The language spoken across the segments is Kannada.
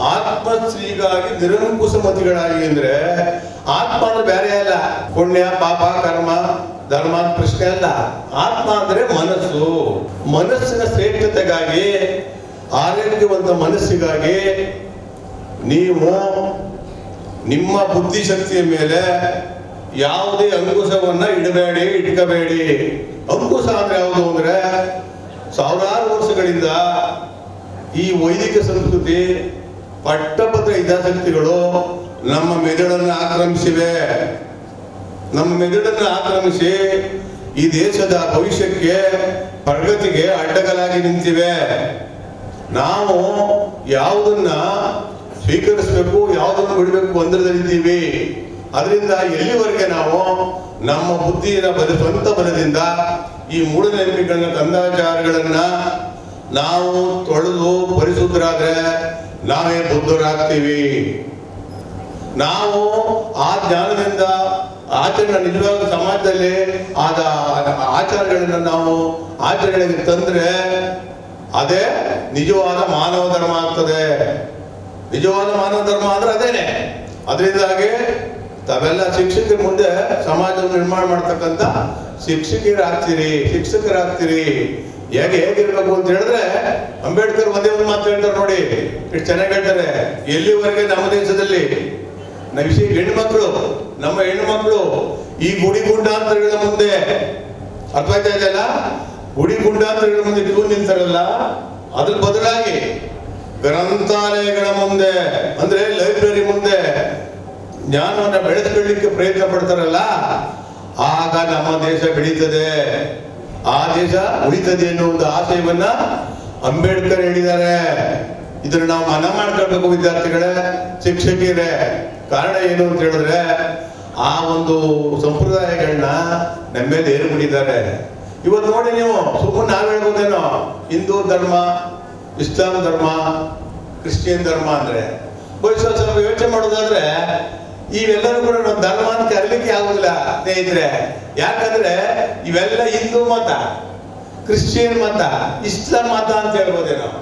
ಆತ್ಮಶ್ರೀಗಾಗಿ ನಿರಂಕುಶ ಮತಿಗಳಾಗಿ ಅಂದ್ರೆ ಆತ್ಮ ಅಂದ್ರೆ ಬೇರೆ ಅಲ್ಲ. ಪುಣ್ಯ, ಪಾಪ, ಕರ್ಮ, ಧರ್ಮ ಪ್ರಶ್ನೆ ಅಲ್ಲ ಆತ್ಮ ಅಂದ್ರೆ ಮನಸ್ಸು. ಮನಸ್ಸಿನ ಶ್ರೇಷ್ಠತೆಗಾಗಿ, ಆರೋಗ್ಯವಂತ ಮನಸ್ಸಿಗಾಗಿ ನೀವು ನಿಮ್ಮ ಬುದ್ಧಿಶಕ್ತಿಯ ಮೇಲೆ ಯಾವುದೇ ಅಂಕುಶವನ್ನ ಇಡಬೇಡಿ, ಇಟ್ಕೋಬೇಡಿ. ಅಂಕುಶ ಅಂದ್ರೆ ಯಾವುದು ಅಂದ್ರೆ, ಸಾವಿರಾರು ವರ್ಷಗಳಿಂದ ಈ ವೈದಿಕ ಸಂಸ್ಕೃತಿ ಪಟ್ಟಭದ್ರ ಹಿತಾಸಕ್ತಿಗಳು ನಮ್ಮ ಮೆದುಳನ್ನು ಆಕ್ರಮಿಸಿವೆ. ನಮ್ಮ ಮೆದುಳನ್ನು ಆಕ್ರಮಿಸಿ ಈ ದೇಶದ ಭವಿಷ್ಯಕ್ಕೆ ಪ್ರಗತಿಗೆ ಅಡ್ಡಗಲಾಗಿ ನಿಂತಿವೆ. ನಾವು ಯಾವುದನ್ನ ಸ್ವೀಕರಿಸಬೇಕು, ಯಾವುದನ್ನು ಬಿಡಬೇಕು ಗೊಂದಲದಲ್ಲಿದ್ದೀವಿ ಅದರಿಂದ ಎಲ್ಲಿವರೆಗೆ ನಾವು ನಮ್ಮ ಬುದ್ಧಿಯ ಬದ, ಸ್ವಂತ ಬಲದಿಂದ ಈ ಮೂಢನಂಬಿಕೆಗಳನ್ನ, ಕಂದಾಚಾರಗಳನ್ನ ನಾವು ತೊಳೆದು ಪರಿಶುದ್ಧರಾದ್ರೆ ನಾವೇ ಬುದ್ಧರಾಗ್ತೀವಿ. ನಾವು ಆ ಜ್ಞಾನದಿಂದ ಆಚರಣೆ ನಿಜವಾದ ಸಮಾಜದಲ್ಲಿ ಆದ ಆಚಾರಗಳನ್ನ ನಾವು ಆಚರಣೆಗೆ ತಂದ್ರೆ ಅದೇ ನಿಜವಾದ ಮಾನವ ಧರ್ಮ ಆಗ್ತದೆ. ನಿಜವಾದ ಮಾನವ ಧರ್ಮ ಅಂದ್ರೆ ಅದೇನೆ. ಅದರಿಂದಾಗಿ ತಾವೆಲ್ಲ ಶಿಕ್ಷಕರ ಮುಂದೆ ಸಮಾಜವನ್ನು ನಿರ್ಮಾಣ ಮಾಡ್ತಕ್ಕಂಥ ಶಿಕ್ಷಕಿಯರಾಗ್ತೀರಿ ಶಿಕ್ಷಕರಾಗ್ತೀರಿ. ಹೇಗೆ ಹೇಗಿರ್ಬೇಕು ಅಂತ ಹೇಳಿದ್ರೆ ಅಂಬೇಡ್ಕರ್ ಒಂದೇ ಒಂದು ಮಾತು ಹೇಳ್ತಾರೆ ನೋಡಿ. ಎಷ್ಟು ಚೆನ್ನಾಗಿ ಹೇಳ್ತಾರೆ, ಎಲ್ಲಿವರೆಗೆ ನಮ್ಮ ದೇಶದಲ್ಲಿ ವಿಷಯ ಹೆಣ್ಮಕ್ಳು ನಮ್ಮ ಹೆಣ್ಮಕ್ಳು ಈ ಗುಡಿ ಗುಂಡಾಂತರಗಳ ಮುಂದೆ ಅರ್ಥ ಆಯ್ತಾ ಇದೆಯಲ್ಲ ಗುಡಿ ಗುಂಡಾಂತರಗಳ ಮುಂದೆ ಇಟ್ಕೊಂಡು ನಿಂತಾರಲ್ಲ? ಅದ್ರ ಬದಲಾಗಿ ಗ್ರಂಥಾಲಯಗಳ ಮುಂದೆ, ಅಂದ್ರೆ ಲೈಬ್ರರಿ ಮುಂದೆ ಜ್ಞಾನವನ್ನ ಬೆಳೆದುಕೊಳ್ಳಿಕ್ಕೆ ಪ್ರಯತ್ನ ಪಡ್ತಾರಲ್ಲ? ಆಗ ನಮ್ಮ ದೇಶ ಬೆಳೀತದೆ. ಆ ದೇಶ ಉಳಿತದೆ ಒಂದು ಆಶಯವನ್ನ ಅಂಬೇಡ್ಕರ್ ಹೇಳಿದ್ದಾರೆ. ಇದನ್ನ ನಾವು ಮನ ಮಾಡ್ಕೊಳ್ಬೇಕು ವಿದ್ಯಾರ್ಥಿಗಳೇ, ಶಿಕ್ಷಕಿಯರೇ. ಕಾರಣ ಏನು ಅಂತ ಹೇಳಿದ್ರೆ, ಆ ಒಂದು ಸಂಪ್ರದಾಯಗಳನ್ನ ನಮ್ಮ ಮೇಲೆ ಏರ್ಬಿಟ್ಟಿದ್ದಾರೆ ಇವತ್ತು ನೋಡಿ ನೀವು, ಸುಮ್ಮನೆ ನಾವು ಹೇಳ್ಬೋದೇನೋ, ಹಿಂದೂ ಧರ್ಮ, ಇಸ್ಲಾಂ ಧರ್ಮ, ಕ್ರಿಶ್ಚಿಯನ್ ಧರ್ಮ ಅಂದ್ರೆ. ಬಹುಶಃ ಸ್ವಲ್ಪ ಯೋಚನೆ ಮಾಡೋದಾದ್ರೆ ಇವೆಲ್ಲರೂ ಕೂಡ ನಮ್ಮ ಧರ್ಮ ಅಂತ ಆಗುದಿಲ್ಲ ಸ್ನೇಹಿತರೆ. ಯಾಕಂದ್ರೆ ಇವೆಲ್ಲ ಹಿಂದೂ ಮತ, ಕ್ರಿಶ್ಚಿಯನ್ ಮತ, ಇಸ್ಲಾಂ ಮತ ಅಂತ ಹೇಳ್ಬೋದೇ ನಾವು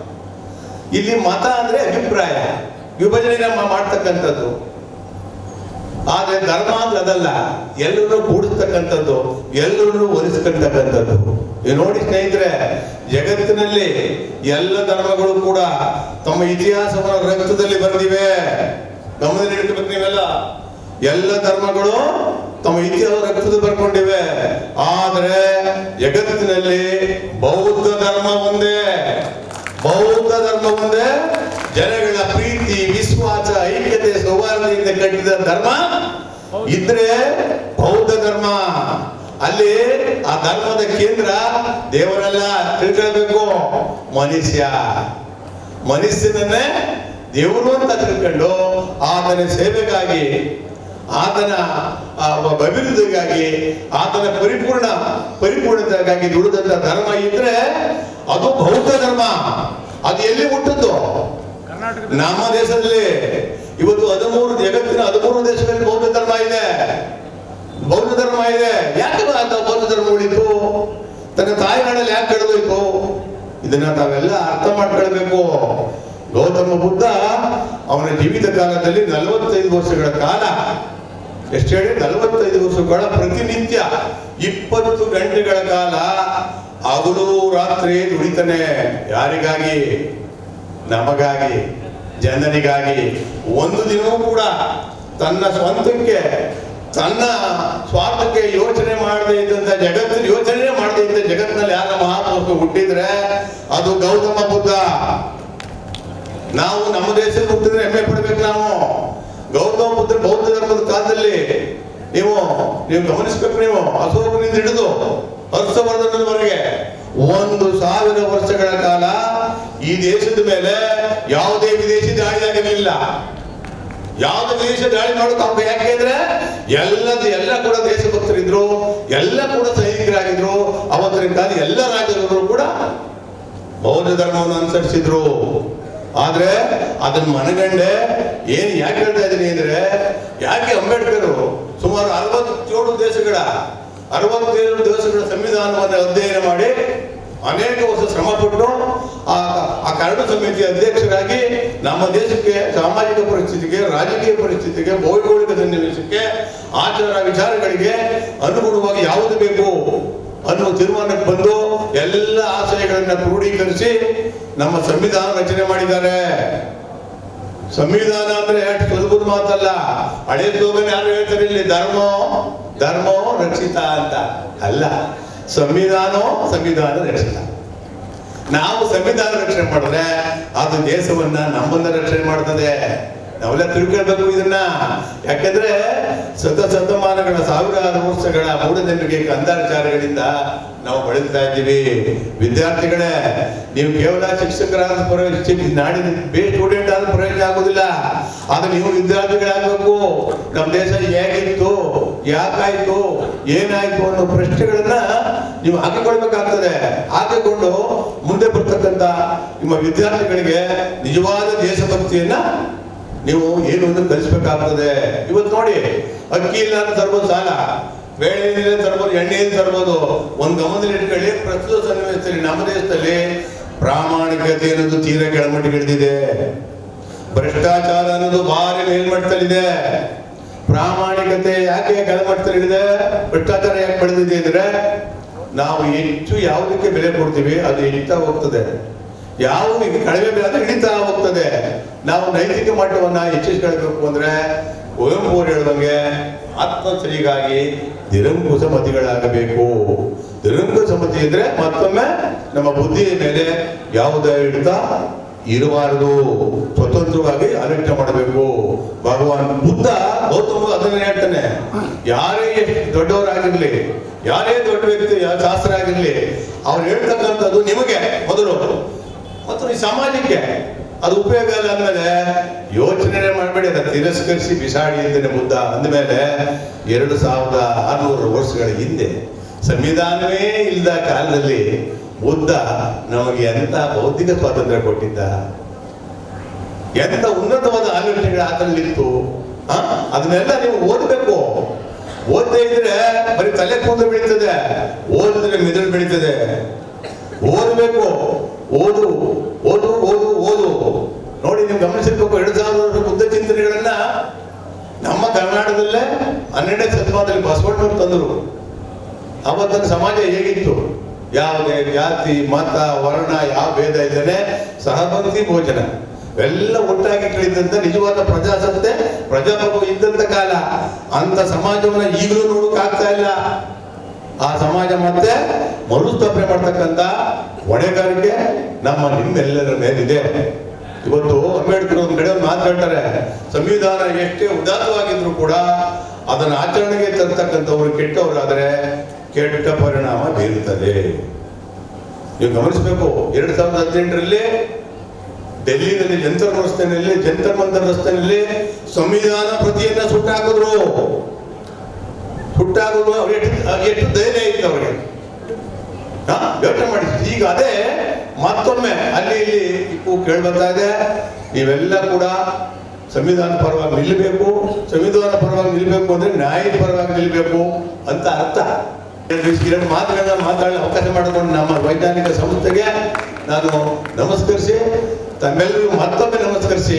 ಇಲ್ಲಿ ಮತ ಅಂದ್ರೆ ಅಭಿಪ್ರಾಯ, ವಿಭಜನೆ ನಮ್ಮ ಮಾಡ್ತಕ್ಕಂಥದ್ದು. ಆದ್ರೆ ಧರ್ಮ ಅಂದ್ರೆ ಅದಲ್ಲ ಎಲ್ಲರೂ ಕೂಡಿಸ್ತಕ್ಕಂಥದ್ದು ಎಲ್ಲರೂ ಒಲಿಸ್ಕೊಂತಕ್ಕಂಥದ್ದು ನೀವು ನೋಡಿ ಸ್ನೇಹಿತರೆ, ಜಗತ್ತಿನಲ್ಲಿ ಎಲ್ಲ ಧರ್ಮಗಳು ಕೂಡ ತಮ್ಮ ಇತಿಹಾಸವನ್ನು ರಕ್ತದಲ್ಲಿ ಬರೆದಿವೆ. ಗಮನದಲ್ಲಿ ಇಟ್ಕೋಬೇಕು ನೀವೆಲ್ಲ. ಎಲ್ಲ ಧರ್ಮಗಳು ತಮ್ಮ ಇತಿಹಾಸ ರಕ್ತದ ಬರ್ಕೊಂಡಿವೆ. ಆದ್ರೆ ಜಗತ್ತಿನಲ್ಲಿ ಬೌದ್ಧ ಧರ್ಮ ಒಂದೇ. ಬೌದ್ಧ ಧರ್ಮ ಒಂದೇ. ಜನಗಳ ಪ್ರೀತಿ, ವಿಶ್ವಾಸ, ಐಕ್ಯತೆ ಸೌಹಾರ್ದಿಂದ ಕಟ್ಟಿದ ಧರ್ಮ. ಇದ್ರೆ ಬೌದ್ಧ ಧರ್ಮ. ಅಲ್ಲಿ ಆ ಧರ್ಮದ ಕೇಂದ್ರ ದೇವರಲ್ಲ ತಿಳ್ಕೊಳ್ಬೇಕು. ಮನುಷ್ಯ. ಮನುಷ್ಯನನ್ನೇ ದೇವರು ಅಂತ ತಿಳ್ಕೊಂಡು ಆತನ ಸೇವೆಗಾಗಿ ಆತನ ಅಭಿವೃದ್ಧಿಗಾಗಿ ಆತನ ಪರಿಪೂರ್ಣ ಪರಿಪೂರ್ಣತೆಗಾಗಿ ದುಡಿದಂತ ಧರ್ಮ ಇದ್ರೆ ಅದು ಬೌದ್ಧ ಧರ್ಮ. ಅದು ಎಲ್ಲಿ ಹುಟ್ಟದ್ದು ನಮ್ಮ ದೇಶದಲ್ಲಿ. ಇವತ್ತು ಹದಿಮೂರು ಜಗತ್ತಿನ ಹದಿಮೂರು ದೇಶಗಳಲ್ಲಿ ಬೌದ್ಧ ಧರ್ಮ ಇದೆ. ಬೌದ್ಧ ಧರ್ಮ ಇದೆ. ಯಾಕೆ ಬೌದ್ಧ ಧರ್ಮ ಉಳಿತು? ತನ್ನ ತಾಯಿನಾಡಲ್ಲಿ ಯಾಕೆ ಕಳೆದೋಯ್ತು? ಇದನ್ನ ತಾವೆಲ್ಲ ಅರ್ಥ ಮಾಡ್ಕೊಳ್ಬೇಕು. ಗೌತಮ ಬುದ್ಧ ಅವನ ಜೀವಿತ ಕಾಲದಲ್ಲಿ ನಲವತ್ತೈದು ವರ್ಷಗಳ ಕಾಲ. ಎಷ್ಟು ಹೇಳಿ? ನಲವತ್ತೈದು ವರ್ಷಗಳ ಪ್ರತಿನಿತ್ಯ ಇಪ್ಪತ್ತು ಗಂಟೆಗಳ ಕಾಲ ಹಗಲು ರಾತ್ರಿ ದುಡಿತಾನೆ. ಯಾರಿಗಾಗಿ? ನಮಗಾಗಿ, ಜನರಿಗಾಗಿ. ಒಂದು ದಿನವೂ ಕೂಡ ತನ್ನ ಸ್ವಂತಕ್ಕೆ, ತನ್ನ ಸ್ವಾರ್ಥಕ್ಕೆ ಯೋಚನೆ ಮಾಡದೇ ಇದ್ದಂತ ಜಗತ್ತಿನ ಯೋಚನೆ ಮಾಡದೇ ಇದ್ದ ಜಗತ್ತಿನಲ್ಲಿ ಯಾರ ಮಹಾಪುರುಷ ಹುಟ್ಟಿದ್ರೆ ಅದು ಗೌತಮ ಬುದ್ಧ. ನಾವು ನಮ್ಮ ದೇಶದ ಹುಟ್ಟಿದ್ರೆ ಹೆಮ್ಮೆ ಪಡ್ಬೇಕು ನಾವು. ಗೌತಮ ಬುದ್ಧ ಬೌದ್ಧ ಧರ್ಮದ ಕಾಲದಲ್ಲಿ ನೀವು ನೀವು ಗಮನಿಸ್ಬೇಕು ನೀವು ಅಶೋಕನಿಂದ ಹಿಡಿದು ಹರ್ಷವರ್ಧನವರೆಗೆ ಒಂದು ಸಾವಿರ ವರ್ಷಗಳ ಕಾಲ ಈ ದೇಶದ ಮೇಲೆ ಯಾವುದೇ ವಿದೇಶಿ ದಾಳಿ ಆಗಿರಲಿಲ್ಲ ಯಾವುದೇ ವಿದೇಶ ದಾಳಿ ಅವ್ರು ಯಾಕೆ ಅಂದ್ರೆ ಎಲ್ಲದ, ಎಲ್ಲ ಕೂಡ ದೇಶಭಕ್ತರಿದ್ರು, ಎಲ್ಲ ಕೂಡ ಸೈನಿಕರಾಗಿದ್ರು. ಅವತ್ತಿನ ಕಾಲ ಎಲ್ಲ ರಾಜರು ಕೂಡ ಬೌದ್ಧ ಧರ್ಮವನ್ನು ಅನುಸರಿಸಿದ್ರು. ಆದ್ರೆ ಅದನ್ನ ಮನಗಂಡೆ ಏನು ಯಾಕೆ ಹೇಳ್ತಾ ಇದ್ದೀನಿ ಅಂದ್ರೆ, ಯಾಕೆ ಅಂಬೇಡ್ಕರ್ ಸುಮಾರು ಅರವತ್ತೇಳು ದೇಶಗಳ ಅರವತ್ತೇಳು ದೇಶಗಳ ಸಂವಿಧಾನವನ್ನು ಅಧ್ಯಯನ ಮಾಡಿ ಅನೇಕ ವರ್ಷ ಶ್ರಮಪಟ್ಟು ಆ ಆ ಕರಡು ಸಮಿತಿಯ ಅಧ್ಯಕ್ಷರಾಗಿ ನಮ್ಮ ದೇಶಕ್ಕೆ ಸಾಮಾಜಿಕ ಪರಿಸ್ಥಿತಿಗೆ, ರಾಜಕೀಯ ಪರಿಸ್ಥಿತಿಗೆ, ಭೌಗೋಳಿಕ ಸನ್ನಿವೇಶಕ್ಕೆ, ಆಚಾರ ವಿಚಾರಗಳಿಗೆ ಅನುಗುಣವಾಗಿ ಯಾವುದು ಬೇಕು ಅನ್ನುವ ತೀರ್ಮಾನಕ್ಕೆ ಬಂದು ಎಲ್ಲ ಆಶಯಗಳನ್ನ ಕ್ರೋಢೀಕರಿಸಿ ನಮ್ಮ ಸಂವಿಧಾನ ರಚನೆ ಮಾಡಿದ್ದಾರೆ. ಸಂವಿಧಾನ ಅಂದ್ರೆ ಸುಲಭದ ಮಾತಲ್ಲ. ಹಳೆ ಸ್ಲೋಗನ್ ಯಾರು ಹೇಳ್ತಾರೆ ಇಲ್ಲಿ? ಧರ್ಮ, ಧರ್ಮೋ ರಕ್ಷಿತ ಅಂತ. ಅಲ್ಲ, ಸಂವಿಧಾನೋ ಸಂವಿಧಾನ ರಕ್ಷಿತ. ನಾವು ಸಂವಿಧಾನ ರಕ್ಷಣೆ ಮಾಡಿದ್ರೆ ಅದು ದೇಶವನ್ನ ನಮ್ಮನ್ನ ರಕ್ಷಣೆ ಮಾಡ್ತದೆ. ನಾವೆಲ್ಲ ತಿಳ್ಕೊಳ್ಬೇಕು ಇದನ್ನ. ಯಾಕಂದ್ರೆ ಶತ ಶತಮಾನಗಳ, ಸಾವಿರಾರು ವರ್ಷಗಳ ಮೂಢನಂಬಿಕೆ, ಕಂದಾಚಾರಗಳಿಂದ ನಾವು ಬಳಸ್ತಾ ಇದ್ದೀವಿ. ವಿದ್ಯಾರ್ಥಿಗಳೇ, ನೀವು ಕೇವಲ ಶಿಕ್ಷಕರಾದ ಪ್ರವೇಶ ನಾಡಿನ ಬೇ ಸ್ಟೂಡೆಂಟ್ ಆದ ಪ್ರಯೋಜನ ಆಗುದಿಲ್ಲ. ಆದ್ರೆ ನೀವು ವಿದ್ಯಾರ್ಥಿಗಳಾಗಬೇಕು. ನಮ್ಮ ದೇಶ ಹೇಗಿತ್ತು, ಯಾಕಾಯ್ತು, ಏನಾಯ್ತು ಅನ್ನೋ ಪ್ರಶ್ನೆಗಳನ್ನ ನೀವು ಹಾಕಿಕೊಳ್ಬೇಕಾಗ್ತದೆ. ಹಾಕಿಕೊಂಡು ಮುಂದೆ ಬರ್ತಕ್ಕಂಥ ನಿಮ್ಮ ವಿದ್ಯಾರ್ಥಿಗಳಿಗೆ ನಿಜವಾದ ದೇಶಭಕ್ತಿಯನ್ನ ನೀವು ಏನು ಅಂತ ಕಲಿಸ್ಬೇಕಾಗ್ತದೆ. ಇವತ್ತು ನೋಡಿ ಅಕ್ಕಿ ಇಲ್ಲ ಅಂತ ತರ್ಬೋದು ಸಾಲ ಬೇಳೆ ಇಲ್ಲ ತರ್ಬೋದು ಎಣ್ಣೆ ಇಲ್ಲ ತರ್ಬೋದು. ಒಂದು ಗಮನದಲ್ಲಿ ಇಟ್ಕೊಳ್ಳಿ, ಪ್ರಸ್ತುತ ಸನ್ನಿವೇಶದಲ್ಲಿ, ನಮ್ಮ ದೇಶದಲ್ಲಿ ಪ್ರಾಮಾಣಿಕತೆ ಅನ್ನೋದು ತೀರಾ ಕೆಳಮಟ್ಟಿಗಿಳಿದಿದೆ ಭ್ರಷ್ಟಾಚಾರ ಅನ್ನೋದು ಭಾರಿ ಮೇಲ್ಮಟ್ಟದಲ್ಲಿದೆ. ಪ್ರಾಮಾಣಿಕತೆ ಯಾಕೆ ಕೆಳಮಟ್ಟದಲ್ಲಿದೆ ಭ್ರಷ್ಟಾಚಾರ ಯಾಕೆ ಬೆಳೆದಿದೆ ಅಂದ್ರೆ, ನಾವು ಹೆಚ್ಚು ಯಾವುದಕ್ಕೆ ಬೆಲೆ ಕೊಡ್ತೀವಿ, ಅದು ಹೆಚ್ಚಾ ಹೋಗ್ತದೆ. ಯಾವುದು ಕಡಿಮೆ ಬೆಲೆ ಅದು ಹಿಡಿತಾ ಹೋಗ್ತದೆ. ನಾವು ನೈತಿಕ ಮಟ್ಟವನ್ನ ಹೆಚ್ಚಿಸ್ಕೊಳ್ಬೇಕು ಅಂದ್ರೆ ಕುವೆಂಪು ಅವರು ಹೇಳಿದಂಗೆ ಆತ್ಮಶ್ರೀಗಾಗಿ ನಿರಂಕುಶ ಮತಿಗಳಾಗಬೇಕು. ನಿರಂಕುಶ ಮತಿ ಇದ್ರೆ ಮತ್ತೊಮ್ಮೆ ನಮ್ಮ ಬುದ್ಧಿಯ ಮೇಲೆ ಯಾವುದೇ ಹಿಡಿತ ಇರಬಾರದು. ಸ್ವತಂತ್ರವಾಗಿ ಆಲೋಚನೆ ಮಾಡಬೇಕು. ಭಗವಾನ್ ಬುದ್ಧ ಗೌತಮ ಅದನ್ನೇ ಹೇಳ್ತಾನೆ. ಯಾರೇ ದೊಡ್ಡವರಾಗಿರ್ಲಿ, ಯಾರೇ ದೊಡ್ಡ ವ್ಯಕ್ತಿ ಶಾಸ್ತ್ರ ಆಗಿರ್ಲಿ ಅವ್ರು ಹೇಳ್ತಕ್ಕಂಥದ್ದು ನಿಮಗೆ ಮೊದಲು. ಮತ್ತು ಈ ಸಮಾಜಕ್ಕೆ ಅದು ಉಪಯೋಗ ಇಲ್ಲ ಅಂದ್ಮೇಲೆ ಯೋಚನೆ ಮಾಡಬೇಡಿ ಅದನ್ನ ತಿರಸ್ಕರಿಸಿ ಬಿಸಾಡಿ ಅಂತಾನೆ ಮುದ್ದ ಅಂದಮೇಲೆ ಎರಡು ಸಾವಿರದ ಆರುನೂರು ವರ್ಷಗಳ ಹಿಂದೆ ಸಂವಿಧಾನವೇ ಇಲ್ಲದ ಕಾಲದಲ್ಲಿ ಬುದ್ಧ ನಮಗೆ ಎಂತ ಬೌದ್ಧಿಕ ಸ್ವಾತಂತ್ರ್ಯ ಕೊಟ್ಟಿದ್ದ? ಎಂತ ಉನ್ನತವಾದ ಆಲೋಚನೆಗಳು ಆತನಲ್ಲಿತ್ತು? ಅದನ್ನೆಲ್ಲ ನೀವು ಓದಬೇಕು. ಓದದೇ ಇದ್ರೆ ಬರೀ ತಲೆ ಕೂದಲು ಬೆಳೀತದೆ, ಓದಿದ್ರೆ ಮೆದುಳು ಬೆಳೀತದೆ ಓದಬೇಕು ಓದು ಓದು ಓದು ಓದು ನೋಡಿ ನೀವು ಗಮನಿಸಿರ್ಬೇಕು ಎರಡು ಸಾವಿರ ವರ್ಷ ಬುದ್ಧ ಚಿಂತನೆಗಳನ್ನ ನಮ್ಮ ಕರ್ನಾಟಕದಲ್ಲೇ ಹನ್ನೆರಡನೇ ಶತಮಾನದಲ್ಲಿ ಬಸವಣ್ಣವರು ತಂದರು. ಅವತ್ತಿನ ಸಮಾಜ ಹೇಗಿತ್ತು? ಯಾವುದೇ ಜಾತಿ, ಮತ, ವರ್ಣ, ಯಾವ ಭೇದ ಇದ್ದೇನೆ ಸಹಭಕ್ತಿ ಭೋಜನ. ಎಲ್ಲ ಒಟ್ಟಾಗಿ ಕಳಿದಂತ ನಿಜವಾದ ಪ್ರಜಾಸತ್ತೆ, ಪ್ರಜಾಪ್ರಭು ಇದ್ದಂತ ಕಾಲ. ಅಂತ ಸಮಾಜವನ್ನ ಈಗಲೂ ನೋಡಕ್ ಆಗ್ತಾ ಇಲ್ಲ. ಆ ಸಮಾಜ ಮತ್ತೆ ಮರುಸ್ಥಾಪನೆ ಮಾಡ್ತಕ್ಕಂತ ಹೊಣೆಗಾರಿಕೆ ನಮ್ಮ ನಿಮ್ಮೆಲ್ಲರ ಮೇಲಿದೆ. ಇವತ್ತು ಅಂಬೇಡ್ಕರ್ ಒಂದ್ ಕಡೆ ಮಾತಾಡ್ತಾರೆ, ಸಂವಿಧಾನ ಎಷ್ಟೇ ಉದಾತ್ತವಾಗಿದ್ರು ಕೂಡ ಅದನ್ನ ಆಚರಣೆಗೆ ತರ್ತಕ್ಕಂಥವ್ರು ಕೆಟ್ಟವರಾದರೆ ಕೆಟ್ಟ ಪರಿಣಾಮ ಬೀರುತ್ತದೆ. ನೀವು ಗಮನಿಸಬೇಕು, ಎರಡ್ ಸಾವಿರದ ಹದಿನೆಂಟರಲ್ಲಿ ಡೆಲ್ಲಿನಲ್ಲಿ ಜಂತರ್ ರಸ್ತೆಯಲ್ಲಿ ಜಂತರ್ ಮಂತರ್ ರಸ್ತೆಯಲ್ಲಿ ಸಂವಿಧಾನ ಪ್ರತಿಯನ್ನ ಸುಟ್ಟಾಕಿದ್ರು. ಸುಟ್ಟಾಕಿದ್ರು ಎಷ್ಟು ಧೈರ್ಯ ಇತ್ತು ಅವರಿಗೆ. ಯೋಚನೆ ಮಾಡಿ. ಈಗ ಅದೇ ಮತ್ತೊಮ್ಮೆ ಅಲ್ಲಿ ಇಲ್ಲಿ ಕೇಳ್ಬರ್ತಾ ಇದೆ. ನೀವೆಲ್ಲ ಕೂಡ ಸಂವಿಧಾನ ಪರವಾಗಿ ನಿಲ್ಲಬೇಕು ಸಂವಿಧಾನ ಪರವಾಗಿ ನಿಲ್ಲಬೇಕು ಅಂದ್ರೆ ನ್ಯಾಯ ಪರವಾಗಿ ನಿಲ್ಲಬೇಕು ಅಂತ ಅರ್ಥ. ಎರಡು ಮಾತುಗಳನ್ನ ಮಾತಾಡಲು ಅವಕಾಶ ಮಾಡಿಕೊಂಡು ನಮ್ಮ ವೈಜ್ಞಾನಿಕ ಸಂಸ್ಥೆಗೆ ನಾನು ನಮಸ್ಕರಿಸಿ, ತಮ್ಮೆಲ್ಲರಿಗೂ ಮತ್ತೊಮ್ಮೆ ನಮಸ್ಕರಿಸಿ,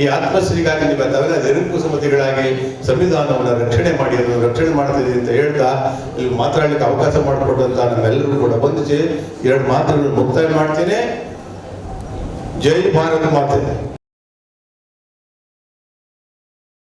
ಈ ಆತ್ಮಶ್ರೀಗಾಗಿ ನಿಮ್ಮ ತಾವೆಲ್ಲ ಸಮಿತಿಗಳಾಗಿ ಸಂವಿಧಾನವನ್ನು ರಕ್ಷಣೆ ಮಾಡಿ ಅದನ್ನು ರಕ್ಷಣೆ ಮಾಡ್ತಿದೆ ಅಂತ ಹೇಳ್ತಾ, ಇಲ್ಲಿ ಮಾತಾಡಲಿಕ್ಕೆ ಅವಕಾಶ ಮಾಡಿಕೊಟ್ಟಂತ ನಮ್ಮೆಲ್ಲರಿಗೂ ಕೂಡ ಬಂದಿಸಿ, ಎರಡು ಮಾತುಗಳನ್ನು ಮುಕ್ತಾಯ ಮಾಡ್ತೀನಿ. ಜೈ ಭಾರತ ಮಾತೆ.